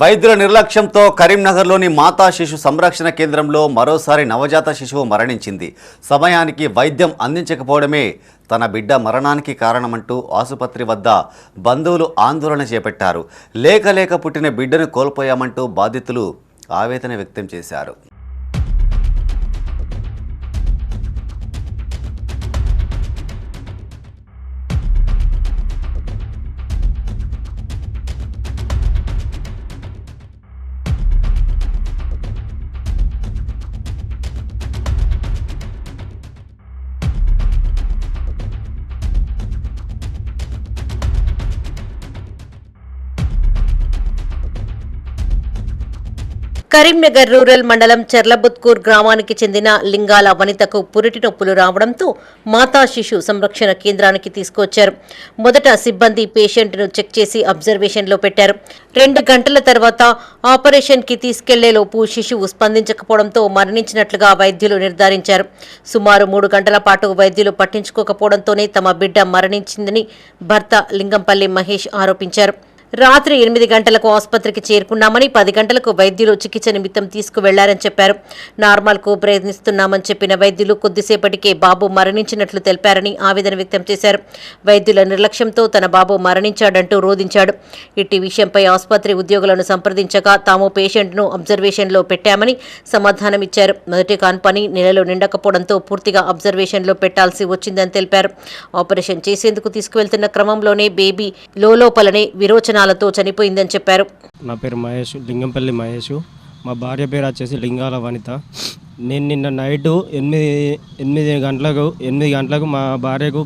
వైద్యుల నిర్లక్ష్యంతో కరీంనగర్లోని మాతా శిశు సంరక్షణ కేంద్రంలో మరోసారి నవజాత శిశువు మరణించింది. సమయానికి వైద్యం అందించకపోవడమే తన బిడ్డ మరణానికి కారణమంటూ ఆసుపత్రి వద్ద బంధువులు ఆందోళన చేపట్టారు. లేక లేక పుట్టిన బిడ్డను కోల్పోయామంటూ బాధితులు ఆవేదన వ్యక్తం చేశారు. కరీంనగర్ రూరల్ మండలం చెర్లబుత్కూర్ గ్రామానికి చెందిన లింగాల వనితకు పురిటి నొప్పులు రావడంతో మాతా శిశు సంరక్షణ కేంద్రానికి తీసుకొచ్చారు. మొదట సిబ్బంది పేషెంట్ను చెక్ చేసి అబ్జర్వేషన్లో పెట్టారు. రెండు గంటల తర్వాత ఆపరేషన్కి తీసుకెళ్ళేలోపు శిశువు స్పందించకపోవడంతో మరణించినట్లుగా వైద్యులు నిర్ధారించారు. సుమారు మూడు గంటల పాటు వైద్యులు పట్టించుకోకపోవడంతోనే తమ బిడ్డ మరణించిందని భర్త లింగంపల్లి మహేష్ ఆరోపించారు. రాత్రి ఎనిమిది గంటలకు ఆసుపత్రికి చేరుకున్నామని పది గంటలకు వైద్యులు చికిత్స నిమిత్తం తీసుకువెళ్ళారని చెప్పారు. నార్మల్కు ప్రయత్నిస్తున్నామని చెప్పిన వైద్యులు కొద్దిసేపటికే బాబు మరణించినట్లు తెలిపారని ఆవేదన వ్యక్తం చేశారు. వైద్యుల నిర్లక్ష్యంతో తన బాబు మరణించాడంటూ రోధించాడు. ఇట్టి విషయంపై ఆసుపత్రి ఉద్యోగులను సంప్రదించగా తాము పేషెంట్ను అబ్జర్వేషన్లో పెట్టామని సమాధానమిచ్చారు మొదటి కాన్పని నెలలో నిండకపోవడంతో పూర్తిగా అబ్జర్వేషన్లో పెట్టాల్సి వచ్చిందని తెలిపారు. ఆపరేషన్ చేసేందుకు తీసుకువెళ్తున్న క్రమంలోనే బేబీ లోపలనే విరోచన విరోచనాలతో చనిపోయిందని చెప్పారు. నా పేరు మహేష్ లింగంపల్లి మహేష్. మా భార్య పేరు వచ్చేసి లింగాల వనిత. నేను నిన్న నైటు ఎనిమిది ఎనిమిది గంటలకు ఎనిమిది గంటలకు మా భార్యకు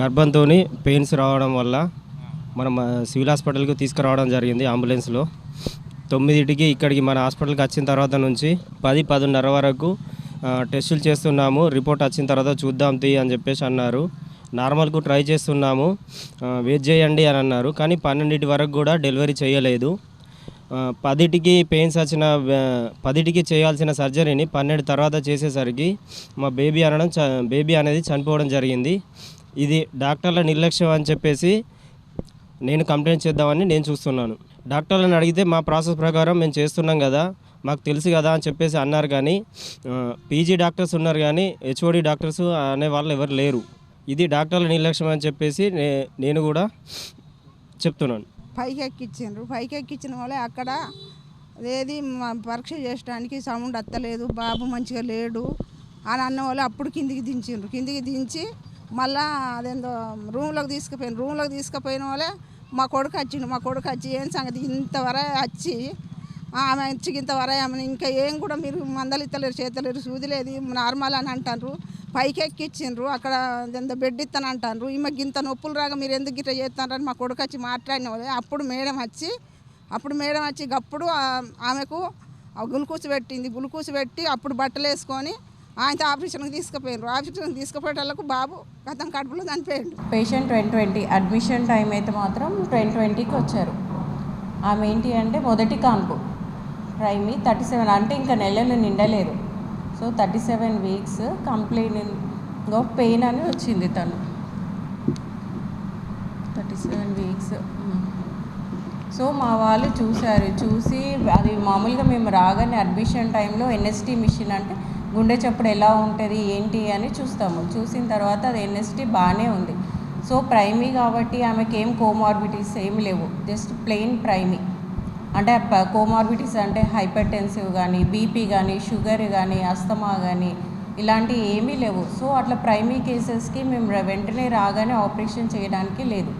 గర్భంతో పెయిన్స్ రావడం వల్ల మనం సివిల్ హాస్పిటల్కి తీసుకురావడం జరిగింది అంబులెన్స్లో. తొమ్మిదింటికి ఇక్కడికి మన హాస్పిటల్కి వచ్చిన తర్వాత నుంచి పది పదిన్నర వరకు టెస్టులు చేస్తున్నాము. రిపోర్ట్ వచ్చిన తర్వాత చూద్దాం తీ అని చెప్పేసి అన్నారు. నార్మల్కు ట్రై చేస్తున్నాము. వెయిట్ చేయండి అని అన్నారు. కానీ పన్నెండింటి వరకు కూడా డెలివరీ చేయలేదు. పదిటికి పెయిన్స్ వచ్చిన పదిటికి చేయాల్సిన సర్జరీని పన్నెండు తర్వాత చేసేసరికి మా బేబీ అనడం చ బేబీ అనేది చనిపోవడం జరిగింది. ఇది డాక్టర్ల నిర్లక్ష్యం అని చెప్పేసి నేను కంప్లైంట్ చేద్దామని నేను చూస్తున్నాను. డాక్టర్లను అడిగితే మా ప్రాసెస్ ప్రకారం మేము చేస్తున్నాం కదా మాకు తెలుసు కదా అని చెప్పేసి అన్నారు కానీ పీజీ డాక్టర్స్ ఉన్నారు కానీ హెచ్ఓడి డాక్టర్స్ అనే వాళ్ళు ఎవరు లేరు. ఇది డాక్టర్ల నిర్లక్ష్యం అని చెప్పేసి నేను కూడా చెప్తున్నాను. పైకి ఎక్కించిండ్రు పైకి ఎక్కించిన వాళ్ళే అక్కడ ఏది పరీక్ష చేయడానికి సౌండ్ వస్తలేదు బాబు మంచిగా లేడు అని అన్న వాళ్ళు అప్పుడు కిందికి దించిండ్రు. కిందికి దించి మళ్ళా అదేందో రూమ్లోకి తీసుకుపోయిన రూమ్లోకి తీసుకుపోయిన వాళ్ళే మా కొడుకు వచ్చిండు. మా కొడుకు వచ్చి ఏం సంగతి? ఇంతవరకు వచ్చి ఆమె వచ్చి వరే ఆమె ఇంకా ఏం కూడా మీరు మందలు ఇత్తలేరు చేతలేరు సూదిలేదు నార్మల్ అని అంటారు. పైకి ఎక్కిచ్చిండ్రు అక్కడ ఎంత బెడ్ ఇస్తాను అంటారు ఈమె ఇంత నొప్పులు రాగా మీరు ఎందుకు గిట్ట చేస్తారని మా కొడుకు వచ్చి మాట్లాడిన అప్పుడు మేడం వచ్చి అప్పుడు మేడం వచ్చి గప్పుడు ఆమెకు ఆ పెట్టింది. గ్లూకోజ్ పెట్టి అప్పుడు బట్టలు వేసుకొని ఆయనతో ఆపరేషన్కి తీసుకుపోయారు ఆపరేషన్కి తీసుకుపోయేటోళ్ళకు బాబు గతం కడుపులో చనిపోయాడు. Patient twenty twenty admission time అయితే మాత్రం ట్వంటీ ట్వంటీకి వచ్చారు. ఆమె ఏంటి అంటే మొదటి కాన్పు. ప్రైమి థర్టీ సెవెన్ అంటే ఇంకా నెలలు నిండలేదు. So thirty seven weeks complaining of pain అని వచ్చింది తను. థర్టీ సెవెన్ వీక్స్ సో మా వాళ్ళు చూశారు. చూసి అది మామూలుగా మేము రాగానే అడ్మిషన్ టైంలో ఎన్ఎస్టీ మిషన్ అంటే గుండె చప్పుడు ఎలా ఉంటుంది ఏంటి అని చూస్తాము. చూసిన తర్వాత అది ఎన్ఎస్టీ బాగానే ఉంది. సో ప్రైమీ కాబట్టి ఆమెకి ఏం కోమార్బిటీస్ ఏం లేవు. Just plain primi. అంటే కోమార్బిటీస్ అంటే హైపర్ టెన్సివ్ కానీ బీపీ కానీ షుగర్ కానీ అస్తమా కానీ ఇలాంటివి ఏమీ లేవు. సో అట్లా ప్రైమీ కేసెస్కి మేము వెంటనే రాగానే ఆపరేషన్ చేయడానికి లేదు.